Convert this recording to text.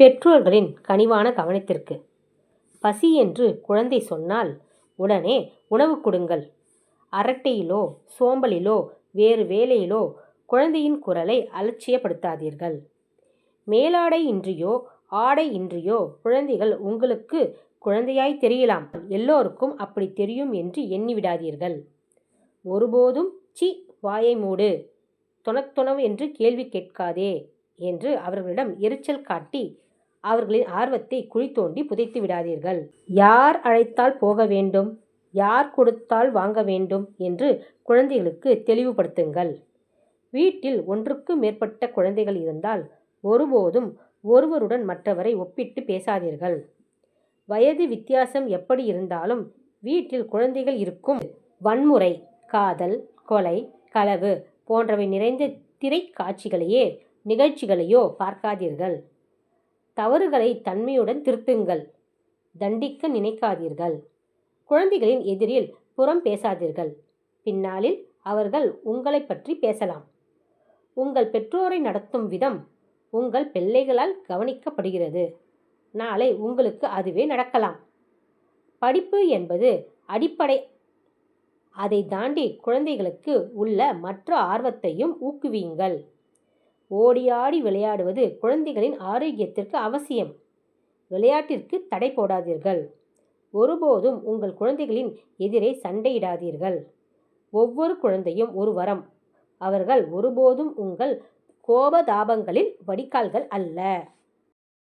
பெற்றோர்களின் கனிவான கவனத்திற்கு. பசி என்று குழந்தை சொன்னால் உடனே உணவு கொடுங்கள். அரட்டையிலோ சோம்பலிலோ வேறு வேலையிலோ குழந்தையின் குரலை அலட்சியப்படுத்தாதீர்கள். மேலாடை இன்றியோ ஆடை இன்றியோ குழந்தைகள் உங்களுக்கு குழந்தையாய் தெரியலாம். எல்லோருக்கும் அப்படி தெரியும் என்று எண்ணிவிடாதீர்கள். ஒருபோதும் சி வாயை மூடு. தொணத்தொணவு என்று கேள்வி கேட்காதே என்று அவர்களிடம் எரிச்சல் காட்டி அவர்களின் ஆர்வத்தை குழி தோண்டி புதைத்து விடாதீர்கள். யார் அழைத்தால் போக வேண்டும்? யார் கொடுத்தால் வாங்க வேண்டும்? என்று குழந்தைகளுக்கு தெளிவுபடுத்துங்கள். வீட்டில் ஒன்றுக்கு மேற்பட்ட குழந்தைகள் இருந்தால் ஒருபோதும் ஒருவருடன் மற்றவரை ஒப்பிட்டு பேசாதீர்கள். வயது வித்தியாசம் எப்படி இருந்தாலும் வீட்டில் குழந்தைகள் இருக்கும். வன்முறை காதல் கொலை களவு போன்றவை நிறைந்த திரைக்காட்சிகளையே நிகழ்ச்சிகளையோ பார்க்காதீர்கள். தவறுகளை தன்மையுடன் திருத்துங்கள். தண்டிக்க நினைக்காதீர்கள். குழந்தைகளின் எதிரில் புறம் பேசாதீர்கள். பின்னாளில் அவர்கள் உங்களை பற்றி பேசலாம். உங்கள் பெற்றோரை நடத்தும் விதம் உங்கள் பிள்ளைகளால் கவனிக்கப்படுகிறது. நாளை உங்களுக்கு அதுவே நடக்கலாம். படிப்பு என்பது அடிப்படை. அதை தாண்டி குழந்தைகளுக்கு உள்ள மற்ற ஆர்வத்தையும் ஊக்குவியுங்கள். ஓடியாடி விளையாடுவது குழந்தைகளின் ஆரோக்கியத்திற்கு அவசியம். விளையாட்டிற்கு தடை போடாதீர்கள். ஒருபோதும் உங்கள் குழந்தைகளின் எதிரே சண்டையிடாதீர்கள். ஒவ்வொரு குழந்தையும் ஒரு வரம். அவர்கள் ஒருபோதும் உங்கள் கோபதாபங்களில் வடிகால்கள் அல்ல.